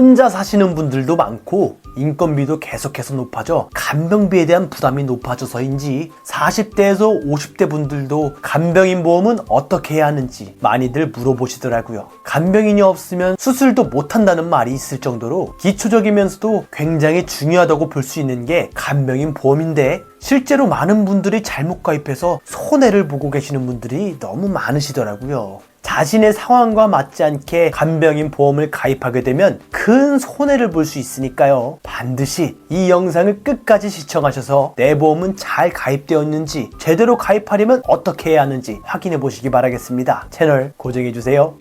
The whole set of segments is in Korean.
혼자 사시는 분들도 많고 인건비도 계속해서 높아져 간병비에 대한 부담이 높아져서인지 40대에서 50대 분들도 간병인 보험은 어떻게 해야 하는지 많이들 물어보시더라고요. 간병인이 없으면 수술도 못한다는 말이 있을 정도로 기초적이면서도 굉장히 중요하다고 볼 수 있는 게 간병인 보험인데 실제로 많은 분들이 잘못 가입해서 손해를 보고 계시는 분들이 너무 많으시더라고요. 자신의 상황과 맞지 않게 간병인 보험을 가입하게 되면 큰 손해를 볼 수 있으니까요. 반드시 이 영상을 끝까지 시청하셔서 내 보험은 잘 가입되었는지 제대로 가입하려면 어떻게 해야 하는지 확인해 보시기 바라겠습니다. 채널 고정해 주세요.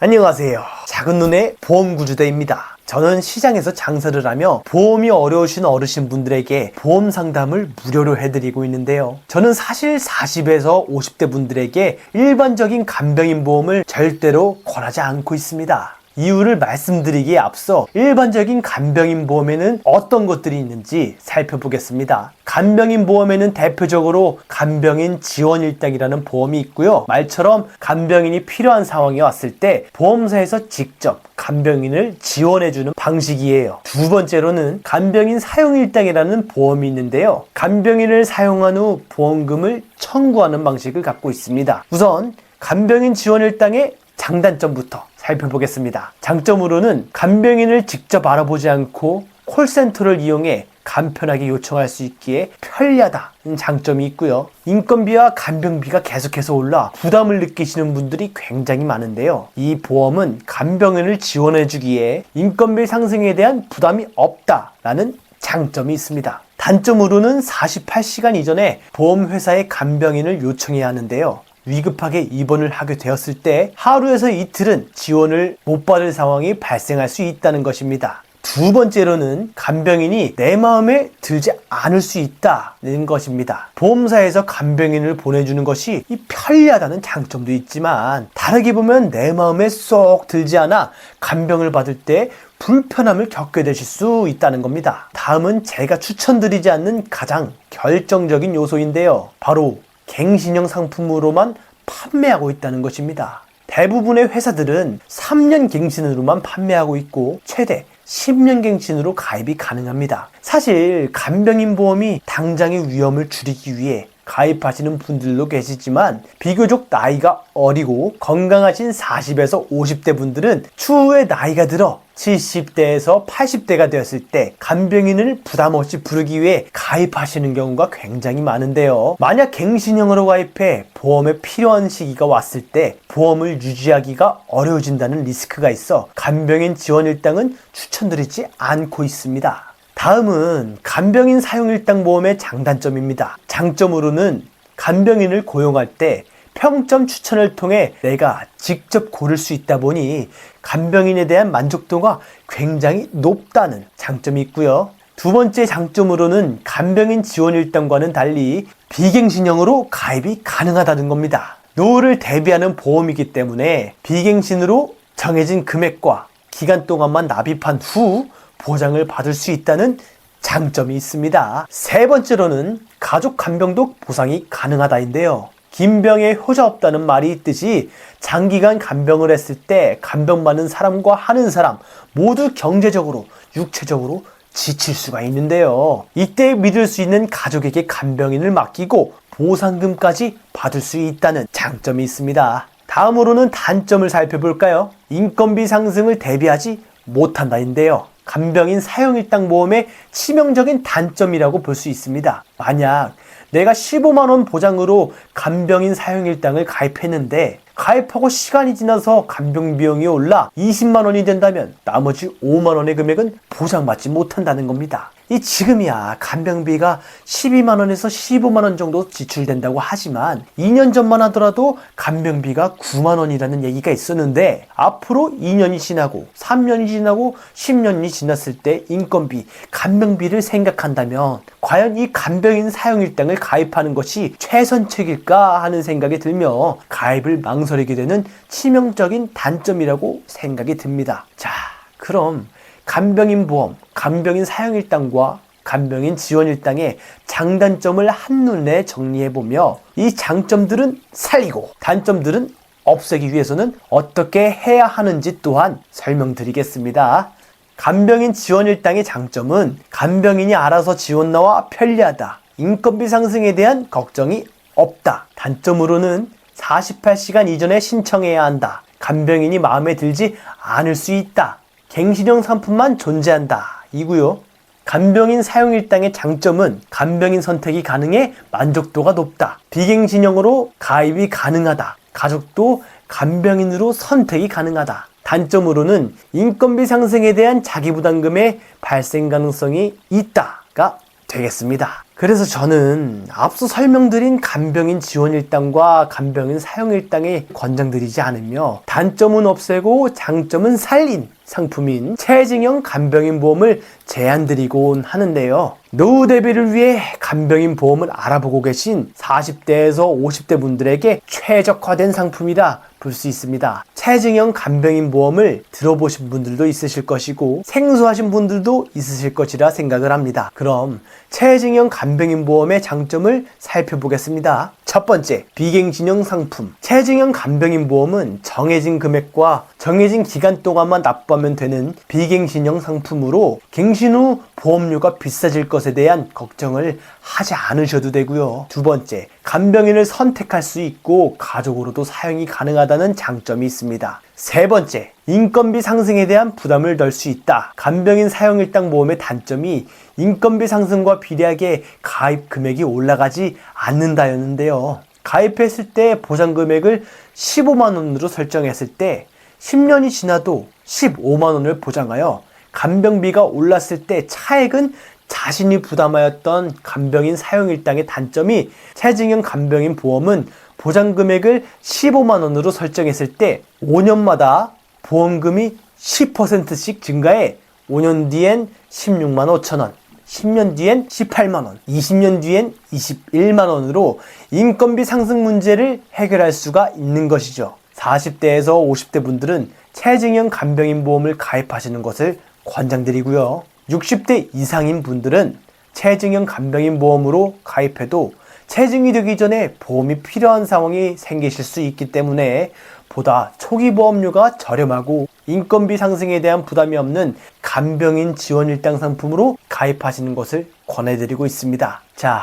안녕하세요. 작은 눈의 보험구주대입니다. 저는 시장에서 장사를 하며 보험이 어려우신 어르신 분들에게 보험 상담을 무료로 해드리고 있는데요. 저는 사실 40에서 50대 분들에게 일반적인 간병인 보험을 절대로 권하지 않고 있습니다. 이유를 말씀드리기에 앞서 일반적인 간병인 보험에는 어떤 것들이 있는지 살펴보겠습니다. 간병인 보험에는 대표적으로 간병인 지원 일당이라는 보험이 있고요. 말처럼 간병인이 필요한 상황이 왔을 때 보험사에서 직접 간병인을 지원해주는 방식이에요. 두 번째로는 간병인 사용 일당이라는 보험이 있는데요. 간병인을 사용한 후 보험금을 청구하는 방식을 갖고 있습니다. 우선 간병인 지원 일당의 장단점부터 살펴보겠습니다. 장점으로는 간병인을 직접 알아보지 않고 콜센터를 이용해 간편하게 요청할 수 있기에 편리하다는 장점이 있고요. 인건비와 간병비가 계속해서 올라 부담을 느끼시는 분들이 굉장히 많은데요. 이 보험은 간병인을 지원해주기에 인건비 상승에 대한 부담이 없다라는 장점이 있습니다. 단점으로는 48시간 이전에 보험회사에 간병인을 요청해야 하는데요. 위급하게 입원을 하게 되었을 때 하루에서 이틀은 지원을 못 받을 상황이 발생할 수 있다는 것입니다. 두 번째로는 간병인이 내 마음에 들지 않을 수 있다는 것입니다. 보험사에서 간병인을 보내주는 것이 이 편리하다는 장점도 있지만 다르게 보면 내 마음에 쏙 들지 않아 간병을 받을 때 불편함을 겪게 되실 수 있다는 겁니다. 다음은 제가 추천드리지 않는 가장 결정적인 요소인데요. 바로 갱신형 상품으로만 판매하고 있다는 것입니다. 대부분의 회사들은 3년 갱신으로만 판매하고 있고 최대 10년 갱신으로 가입이 가능합니다. 사실 간병인 보험이 당장의 위험을 줄이기 위해 가입하시는 분들도 계시지만 비교적 나이가 어리고 건강하신 40에서 50대 분들은 추후에 나이가 들어 70대에서 80대가 되었을 때 간병인을 부담 없이 부르기 위해 가입하시는 경우가 굉장히 많은데요. 만약 갱신형으로 가입해 보험에 필요한 시기가 왔을 때 보험을 유지하기가 어려워진다는 리스크가 있어 간병인 지원 일당은 추천드리지 않고 있습니다. 다음은 간병인 사용 일당 보험의 장단점입니다. 장점으로는 간병인을 고용할 때 평점 추천을 통해 내가 직접 고를 수 있다 보니 간병인에 대한 만족도가 굉장히 높다는 장점이 있고요. 두 번째 장점으로는 간병인 지원 일당과는 달리 비갱신형으로 가입이 가능하다는 겁니다. 노후를 대비하는 보험이기 때문에 비갱신으로 정해진 금액과 기간 동안만 납입한 후 보장을 받을 수 있다는 장점이 있습니다. 세 번째로는 가족 간병도 보상이 가능하다인데요. 긴 병에 효자 없다는 말이 있듯이 장기간 간병을 했을 때 간병받는 사람과 하는 사람 모두 경제적으로 육체적으로 지칠 수가 있는데요. 이때 믿을 수 있는 가족에게 간병인을 맡기고 보상금까지 받을 수 있다는 장점이 있습니다. 다음으로는 단점을 살펴볼까요? 인건비 상승을 대비하지 못한다인데요. 간병인 사용일당 보험의 치명적인 단점이라고 볼 수 있습니다. 만약 내가 15만원 보장으로 간병인 사용일당을 가입했는데 가입하고 시간이 지나서 간병 비용이 올라 20만원이 된다면 나머지 5만원의 금액은 보장받지 못한다는 겁니다. 이 지금이야 간병비가 12만 원에서 15만 원 정도 지출된다고 하지만 2년 전만 하더라도 간병비가 9만 원이라는 얘기가 있었는데 앞으로 2년이 지나고 3년이 지나고 10년이 지났을 때 인건비, 간병비를 생각한다면 과연 이 간병인 사용일당을 가입하는 것이 최선책일까 하는 생각이 들며 가입을 망설이게 되는 치명적인 단점이라고 생각이 듭니다. 자, 그럼 간병인 보험, 간병인 사용일당과 간병인 지원일당의 장단점을 한눈에 정리해보며 이 장점들은 살리고 단점들은 없애기 위해서는 어떻게 해야 하는지 또한 설명드리겠습니다. 간병인 지원 일당의 장점은 간병인이 알아서 지원 나와 편리하다. 인건비 상승에 대한 걱정이 없다. 단점으로는 48시간 이전에 신청해야 한다. 간병인이 마음에 들지 않을 수 있다. 갱신형 상품만 존재한다. 이고요. 간병인 사용 일당의 장점은 간병인 선택이 가능해 만족도가 높다. 비갱신형으로 가입이 가능하다. 가족도 간병인으로 선택이 가능하다. 단점으로는 인건비 상승에 대한 자기부담금의 발생 가능성이 있다가 되겠습니다. 그래서 저는 앞서 설명드린 간병인 지원 일당과 간병인 사용 일당에 권장드리지 않으며 단점은 없애고 장점은 살린 상품인 체증형 간병인 보험을 제안드리곤 하는데요. 노후 대비를 위해 간병인 보험을 알아보고 계신 40대에서 50대 분들에게 최적화된 상품이라 볼수 있습니다. 체증형 간병인 보험을 들어보신 분들도 있으실 것이고 생소하신 분들도 있으실 것이라 생각을 합니다. 그럼 체증형 간병인 보험의 장점을 살펴보겠습니다. 첫 번째, 비갱신형 상품. 체증형 간병인 보험은 정해진 금액과 정해진 기간 동안만 납부 하면 되는 비갱신형 상품으로 갱신 후 보험료가 비싸질 것에 대한 걱정을 하지 않으셔도 되고요. 두 번째, 간병인을 선택할 수 있고 가족으로도 사용이 가능하다는 장점이 있습니다. 세 번째, 인건비 상승에 대한 부담을 덜 수 있다. 간병인 사용 일당 보험의 단점이 인건비 상승과 비례하게 가입 금액이 올라가지 않는다였는데요. 가입했을 때 보장 금액을 15만 원으로 설정했을 때 10년이 지나도 15만 원을 보장하여 간병비가 올랐을 때 차액은 자신이 부담하였던 간병인 사용 일당의 단점이 체증형 간병인 보험은 보장 금액을 15만 원으로 설정했을 때 5년마다 보험금이 10%씩 증가해 5년 뒤엔 16만 5천 원, 10년 뒤엔 18만 원, 20년 뒤엔 21만 원으로 인건비 상승 문제를 해결할 수가 있는 것이죠. 40대에서 50대 분들은 체증형 간병인 보험을 가입하시는 것을 권장드리고요. 60대 이상인 분들은 체증형 간병인 보험으로 가입해도 체증이 되기 전에 보험이 필요한 상황이 생기실 수 있기 때문에 보다 초기 보험료가 저렴하고 인건비 상승에 대한 부담이 없는 간병인 지원 일당 상품으로 가입하시는 것을 권해드리고 있습니다. 자,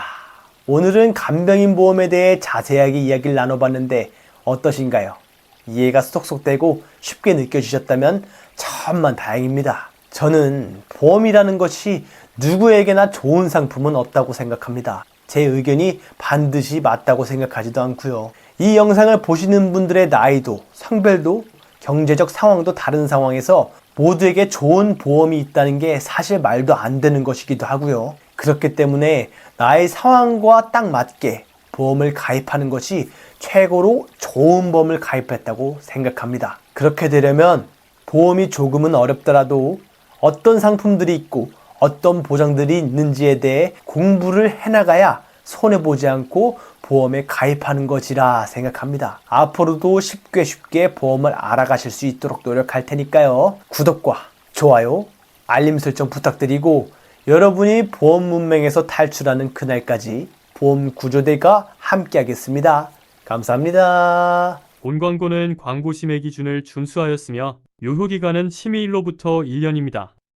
오늘은 간병인 보험에 대해 자세하게 이야기를 나눠봤는데 어떠신가요? 이해가 쏙쏙 되고 쉽게 느껴지셨다면 천만 다행입니다. 저는 보험이라는 것이 누구에게나 좋은 상품은 없다고 생각합니다. 제 의견이 반드시 맞다고 생각하지도 않고요. 이 영상을 보시는 분들의 나이도, 성별도, 경제적 상황도 다른 상황에서 모두에게 좋은 보험이 있다는 게 사실 말도 안 되는 것이기도 하고요. 그렇기 때문에 나의 상황과 딱 맞게 보험을 가입하는 것이 최고로 좋은 보험을 가입했다고 생각합니다. 그렇게 되려면 보험이 조금은 어렵더라도 어떤 상품들이 있고 어떤 보장들이 있는지에 대해 공부를 해나가야 손해보지 않고 보험에 가입하는 것이라 생각합니다. 앞으로도 쉽게 쉽게 보험을 알아가실 수 있도록 노력할 테니까요. 구독과 좋아요, 알림 설정 부탁드리고 여러분이 보험 문맹에서 탈출하는 그날까지 보험 구조대가 함께하겠습니다. 감사합니다. 본 광고는 광고 심의 기준을 준수하였으며 유효 기간은 심의일로부터 1년입니다.